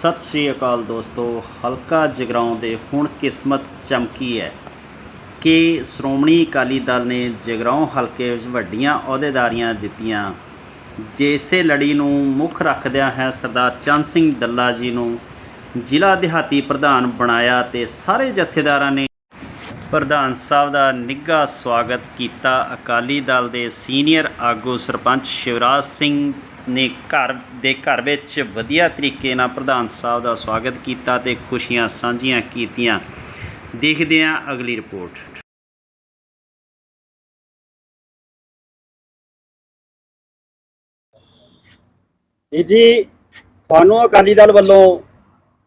ਸਤਿ ਸ੍ਰੀ ਅਕਾਲ ਦੋਸਤੋ, ਹਲਕਾ ਜਗਰਾਉਂ ਦੇ ਹੁਣ ਕਿਸਮਤ ਚਮਕੀ ਹੈ ਕਿ ਸ਼੍ਰੋਮਣੀ ਅਕਾਲੀ ਦਲ ਨੇ ਜਗਰਾਉਂ ਹਲਕੇ ਵਿੱਚ ਵੱਡੀਆਂ ਅਹੁਦੇਦਾਰੀਆਂ ਦਿੱਤੀਆਂ। ਜੇਸੇ ਲੜੀ ਨੂੰ ਮੁੱਖ ਰੱਖਦਿਆਂ ਹੈ ਸਰਦਾਰ ਚੰਦ ਸਿੰਘ ਡੱਲਾ ਜੀ ਨੂੰ ਜ਼ਿਲ੍ਹਾ ਦਿਹਾਤੀ ਪ੍ਰਧਾਨ ਬਣਾਇਆ ਤੇ ਸਾਰੇ ਜਥੇਦਾਰਾਂ ਨੇ ਪ੍ਰਧਾਨ ਸਾਹਿਬ ਦਾ ਨਿੱਘਾ ਸਵਾਗਤ ਕੀਤਾ। ਅਕਾਲੀ ਦਲ ਦੇ ਸੀਨੀਅਰ ਆਗੂ ਸਰਪੰਚ ਸ਼ਿਵਰਾਜ ਸਿੰਘ ਨੇ ਘਰ ਦੇ ਘਰ ਵਿੱਚ ਵਧੀਆ ਤਰੀਕੇ ਨਾਲ ਪ੍ਰਧਾਨ ਸਾਹਿਬ ਦਾ ਸਵਾਗਤ ਕੀਤਾ ਤੇ ਖੁਸ਼ੀਆਂ ਸਾਂਝੀਆਂ ਕੀਤੀਆਂ। ਦੇਖਦੇ ਹਾਂ ਅਗਲੀ ਰਿਪੋਰਟ। ਜੀ ਜੀ, ਤੁਹਾਨੂੰ ਅਕਾਲੀ ਦਲ ਵੱਲੋਂ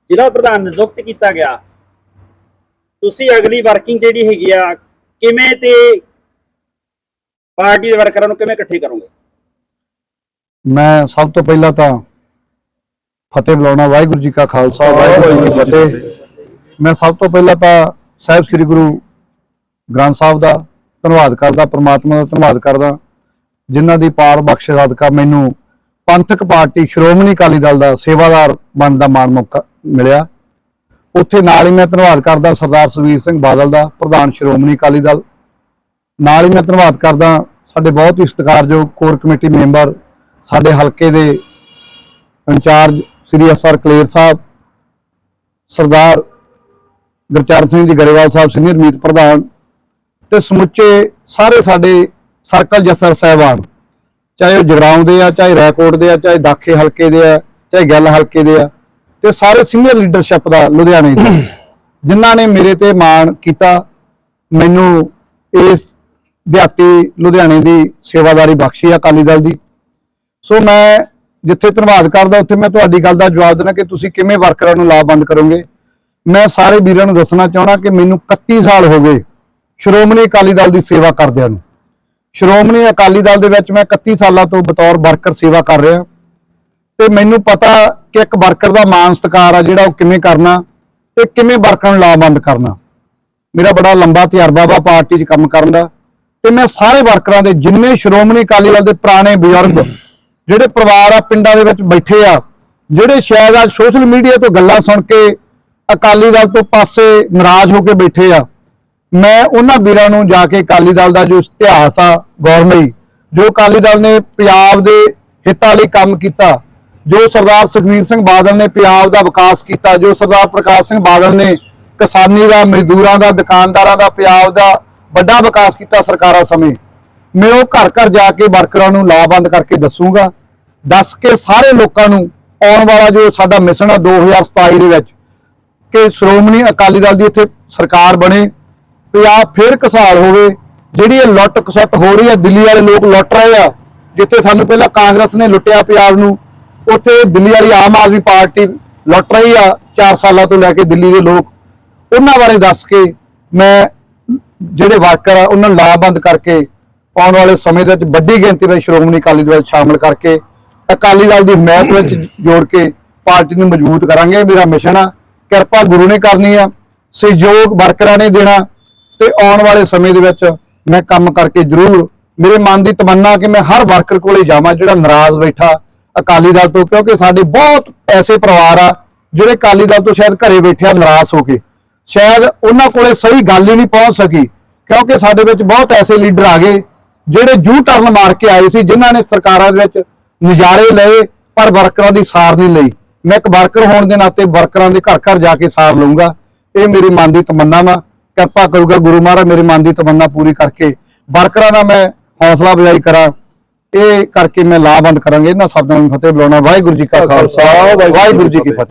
ਜ਼ਿਲ੍ਹਾ ਪ੍ਰਧਾਨ ਨਿਯੁਕਤ ਕੀਤਾ ਗਿਆ। ਤੁਸੀਂ ਅਗਲੀ ਵਰਕਿੰਗ ਜਿਹੜੀ ਹੈਗੀ ਆ, ਕਿਵੇਂ ਤੇ ਪਾਰਟੀ ਦੇ ਵਰਕਰਾਂ ਨੂੰ ਕਿਵੇਂ ਇਕੱਠੇ ਕਰੋਗੇ? ਮੈਂ ਸਭ ਤੋਂ ਪਹਿਲਾਂ ਤਾਂ ਫਤਿਹ ਬੁਲਾਉਣਾ, ਵਾਹਿਗੁਰੂ ਜੀ ਕਾ ਖਾਲਸਾ, ਵਾਹਿਗੁਰੂ ਜੀ ਕੀ ਫਤਿਹ। ਮੈਂ ਸਭ ਤੋਂ ਪਹਿਲਾਂ ਤਾਂ ਸਾਹਿਬ ਸ੍ਰੀ ਗੁਰੂ ਗ੍ਰੰਥ ਸਾਹਿਬ ਦਾ ਧੰਨਵਾਦ ਕਰਦਾ, ਪ੍ਰਮਾਤਮਾ ਦਾ ਧੰਨਵਾਦ ਕਰਦਾ, ਜਿਨ੍ਹਾਂ ਦੀ ਪਾਰ ਬਖਸ਼ ਸਦਕਾ ਮੈਨੂੰ ਪੰਥਕ ਪਾਰਟੀ ਸ਼੍ਰੋਮਣੀ ਅਕਾਲੀ ਦਲ ਦਾ ਸੇਵਾਦਾਰ ਬਣਨ ਦਾ ਮਾਣ ਮੌਕਾ ਮਿਲਿਆ। ਉੱਥੇ ਨਾਲ ਹੀ ਮੈਂ ਧੰਨਵਾਦ ਕਰਦਾ ਸਰਦਾਰ ਸੁਖਬੀਰ ਸਿੰਘ ਬਾਦਲ ਦਾ, ਪ੍ਰਧਾਨ ਸ਼੍ਰੋਮਣੀ ਅਕਾਲੀ ਦਲ। ਨਾਲ ਹੀ ਮੈਂ ਧੰਨਵਾਦ ਕਰਦਾ ਸਾਡੇ ਬਹੁਤ ਹੀ ਸਤਿਕਾਰਯੋਗ ਕੋਰ ਕਮੇਟੀ ਮੈਂਬਰ, ਸਾਡੇ ਹਲਕੇ ਦੇ ਇੰਚਾਰਜ ਸ੍ਰੀ ਐਸਆਰ ਕਲੇਰ ਸਾਹਿਬ, ਸਰਦਾਰ ਗੁਰਚਰਨ ਸਿੰਘ ਜੀ ਗਰੇਵਾਲ ਸਾਹਿਬ, ਸੀਨੀਅਰ ਮੀਤ ਪ੍ਰਧਾਨ ਤੇ ਸਮੁੱਚੇ ਸਾਰੇ ਸਾਡੇ ਸਰਕਲ ਜਸਰ ਸਾਹਿਬਾਨ, ਚਾਹੇ ਉਹ ਜਗਰਾਉਂ ਦੇ ਆ, ਚਾਹੇ ਰੈਕੋਟ ਦੇ ਆ, ਚਾਹੇ ਦਾਖੇ ਹਲਕੇ ਦੇ ਆ, ਚਾਹੇ ਗੱਲ ਹਲਕੇ ਦੇ ਆ ਤੇ ਸਾਰੇ ਸੀਨੀਅਰ ਲੀਡਰਸ਼ਿਪ ਦਾ ਲੁਧਿਆਣੇ ਦੇ ਜਿਨ੍ਹਾਂ ਨੇ ਮੇਰੇ ਤੇ ਮਾਣ ਕੀਤਾ, ਮੈਨੂੰ ਇਸ ਦਿਹਾਤੀ ਲੁਧਿਆਣੇ ਦੀ ਸੇਵਾਦਾਰੀ ਬਖਸ਼ੀ ਆ ਅਕਾਲੀ ਦਲ ਦੀ। ਸੋ ਮੈਂ ਜਿੱਥੇ ਧੰਨਵਾਦ ਕਰਦਾ, ਉੱਥੇ ਮੈਂ ਤੁਹਾਡੀ ਗੱਲ ਦਾ ਜਵਾਬ ਦੇਣਾ ਕਿ ਤੁਸੀਂ ਕਿਵੇਂ ਵਰਕਰਾਂ ਨੂੰ ਲਾਭਬੰਦ ਕਰੋਗੇ। ਮੈਂ ਸਾਰੇ ਵੀਰਾਂ ਨੂੰ ਦੱਸਣਾ ਚਾਹਣਾ ਕਿ ਮੈਨੂੰ 31 ਸਾਲ ਹੋ ਗਏ ਸ਼੍ਰੋਮਣੀ ਅਕਾਲੀ ਦਲ ਦੀ ਸੇਵਾ ਕਰਦਿਆਂ ਨੂੰ। ਸ਼੍ਰੋਮਣੀ ਅਕਾਲੀ ਦਲ ਦੇ ਵਿੱਚ ਮੈਂ 31 ਸਾਲਾਂ ਤੋਂ ਬਤੌਰ ਵਰਕਰ ਸੇਵਾ ਕਰ ਰਿਹਾ। ਤੇ ਮੈਨੂੰ ਪਤਾ ਕਿ ਇੱਕ ਵਰਕਰ ਦਾ ਮਾਨ ਸਤਿਕਾਰ ਆ ਜਿਹੜਾ ਉਹ ਕਿਵੇਂ ਕਰਨਾ ਤੇ ਕਿਵੇਂ ਵਰਕਰ ਨੂੰ ਲਾਭਬੰਦ ਕਰਨਾ। ਮੇਰਾ ਬੜਾ ਲੰਬਾ ਤਜਰਬਾ ਵਾ ਪਾਰਟੀ 'ਚ ਕੰਮ ਕਰਨ ਦਾ ਤੇ ਮੈਂ ਸਾਰੇ ਵਰਕਰਾਂ ਦੇ ਜਿੰਨੇ ਸ਼੍ਰੋਮਣੀ ਅਕਾਲੀ ਦਲ ਦੇ ਪੁਰਾਣੇ ਬਜ਼ੁਰਗ, ਜਿਹੜੇ ਪਰਿਵਾਰ ਆ, ਪਿੰਡਾਂ ਦੇ ਵਿੱਚ ਬੈਠੇ ਆ, ਜਿਹੜੇ ਸ਼ਾਇਦ ਅੱਜ ਸੋਸ਼ਲ ਮੀਡੀਆ ਤੋਂ ਗੱਲਾਂ ਸੁਣ ਕੇ ਅਕਾਲੀ ਦਲ ਤੋਂ ਪਾਸੇ ਨਾਰਾਜ਼ ਹੋ ਕੇ ਬੈਠੇ ਆ, ਮੈਂ ਉਹਨਾਂ ਵੀਰਾਂ ਨੂੰ ਜਾ ਕੇ ਅਕਾਲੀ ਦਲ ਦਾ ਜੋ ਇਤਿਹਾਸ ਆ ਗੌਰਮਈ ਜੋ ਅਕਾਲੀ ਦਲ ਨੇ ਪੰਜਾਬ ਦੇ ਹਿੱਤਾਂ ਲਈ ਕੰਮ ਕੀਤਾ ਜੋ ਸਰਦਾਰ ਸੁਖਬੀਰ ਸਿੰਘ ਬਾਦਲ ਨੇ ਪੰਜਾਬ ਦਾ ਵਿਕਾਸ ਕੀਤਾ, ਜੋ ਸਰਦਾਰ ਪ੍ਰਕਾਸ਼ ਸਿੰਘ ਬਾਦਲ ਨੇ ਕਿਸਾਨੀ ਦਾ, ਮਜ਼ਦੂਰਾਂ ਦਾ, ਦੁਕਾਨਦਾਰਾਂ ਦਾ, ਪੰਜਾਬ ਦਾ ਵੱਡਾ ਵਿਕਾਸ ਕੀਤਾ ਸਰਕਾਰਾਂ ਸਮੇਂ। ਮੈਂ ਉਹ ਘਰ ਘਰ ਜਾ ਕੇ ਵਰਕਰਾਂ ਨੂੰ ਲਾਭਬੰਦ ਕਰਕੇ ਦੱਸੂਗਾ। ਦੱਸ ਕੇ ਸਾਰੇ ਲੋਕਾਂ ਨੂੰ ਆਉਣ ਵਾਲਾ ਜੋ ਸਾਡਾ ਮਿਸ਼ਨ ਆ 2027 ਦੇ ਵਿੱਚ, ਕਿ ਸ਼੍ਰੋਮਣੀ ਅਕਾਲੀ ਦਲ ਦੀ ਇੱਥੇ ਸਰਕਾਰ ਬਣੇ, ਪੰਜਾਬ ਫੇਰ ਕਸਾਲ ਹੋਵੇ। ਜਿਹੜੀ ਇਹ ਲੁੱਟ ਖਸੁੱਟ ਹੋ ਰਹੀ ਹੈ ਦਿੱਲੀ ਵਾਲੇ ਲੋਕ ਲੁੱਟ ਰਹੇ ਆ, ਜਿੱਥੇ ਸਾਨੂੰ ਪਹਿਲਾਂ ਕਾਂਗਰਸ ਨੇ ਲੁੱਟਿਆ ਪੰਜਾਬ ਨੂੰ ਉੱਥੇ ਦਿੱਲੀ ਵਾਲੀ ਆਮ ਆਦਮੀ ਪਾਰਟੀ ਲੁੱਟ ਰਹੀ ਆ 4 ਸਾਲਾਂ ਤੋਂ ਲੈ ਕੇ ਦਿੱਲੀ ਦੇ ਲੋਕ। ਉਹਨਾਂ ਬਾਰੇ ਦੱਸ ਕੇ ਮੈਂ ਜਿਹੜੇ ਵਰਕਰ ਆ, ਉਹਨਾਂ ਨੂੰ ਲਾਭਬੰਦ ਕਰਕੇ ਆਉਣ ਵਾਲੇ ਸਮੇਂ ਦੇ ਵਿੱਚ ਵੱਡੀ ਗਿਣਤੀ ਵਿੱਚ ਸ਼੍ਰੋਮਣੀ ਅਕਾਲੀ ਦਲ ਸ਼ਾਮਲ ਕਰਕੇ ਅਕਾਲੀ ਦਲ ਦੀ ਹਮਾਇਤ ਵਿੱਚ ਜੋੜ ਕੇ ਪਾਰਟੀ ਨੂੰ ਮਜ਼ਬੂਤ ਕਰਾਂਗੇ। ਮੇਰਾ ਮਿਸ਼ਨ ਆ, ਕਿਰਪਾ ਗੁਰੂ ਨੇ ਕਰਨੀ ਆ, ਸਹਿਯੋਗ ਵਰਕਰਾਂ ਨੇ ਦੇਣਾ ਤੇ ਆਉਣ ਵਾਲੇ ਸਮੇਂ ਦੇ ਵਿੱਚ ਮੈਂ ਕੰਮ ਕਰਕੇ ਜ਼ਰੂਰ ਮੇਰੇ ਮਨ ਦੀ ਤਮੰਨਾ ਕਿ ਮੈਂ ਹਰ ਵਰਕਰ ਕੋਲੇ ਜਾਵਾਂ ਜਿਹੜਾ ਨਾਰਾਜ਼ ਬੈਠਾ ਅਕਾਲੀ ਦਲ ਤੋਂ, ਕਿਉਂਕਿ ਸਾਡੇ ਬਹੁਤ ਐਸੇ ਪਰਿਵਾਰ ਆ ਜਿਹੜੇ ਅਕਾਲੀ ਦਲ ਤੋਂ ਸ਼ਾਇਦ ਘਰੇ ਬੈਠੇ ਆ, ਨਾਰਾਜ਼ ਹੋ ਕੇ। ਸ਼ਾਇਦ ਉਹਨਾਂ ਕੋਲੇ ਸਹੀ ਗੱਲ ਹੀ ਨਹੀਂ ਪਹੁੰਚ ਸਕੀ, ਕਿਉਂਕਿ ਸਾਡੇ ਵਿੱਚ ਬਹੁਤ ਐਸੇ ਲੀਡਰ ਆ ਗਏ, ਜਿਹੜੇ ਜੂ ਟਰਨ ਮਾਰ ਕੇ ਆਏ ਸੀ, ਜਿਨ੍ਹਾਂ ਨੇ ਸਰਕਾਰਾਂ ਦੇ ਵਿੱਚ ਨਜ਼ਾਰੇ ਲਏ, ਪਰ ਵਰਕਰਾਂ ਦੀ ਸਾਰ ਨਹੀਂ ਲਈ। ਮੈਂ ਇੱਕ ਵਰਕਰ ਹੋਣ ਦੇ ਨਾਤੇ ਵਰਕਰਾਂ ਦੇ ਘਰ ਘਰ ਜਾ ਕੇ ਸਾਰ ਲਊਂਗਾ। ਇਹ ਮੇਰੀ ਮਨ ਦੀ ਤਮੰਨਾ ਵਾ। ਕਿਰਪਾ ਕਰੂਗਾ ਗੁਰੂ ਮਹਾਰਾਜ, ਮੇਰੇ ਮਨ ਦੀ ਤਮੰਨਾ ਪੂਰੀ ਕਰਕੇ ਵਰਕਰਾਂ ਦਾ ਮੈਂ ਹੌਸਲਾ ਅਫਜ਼ਾਈ ਕਰਾਂ। ਇਹ ਕਰਕੇ ਮੈਂ ਲਾਭਬੰਦ ਕਰਾਂਗੇ। ਇਹਨਾਂ ਸ਼ਬਦਾਂ ਨੂੰ ਫਤਿਹ ਬੁਲਾਉਣਾ। ਵਾਹਿਗੁਰੂ ਜੀ ਕਾ ਖਾਲਸਾ। ਵਾਹਿਗੁਰੂ ਜੀ ਕੀ ਫਤਿਹ।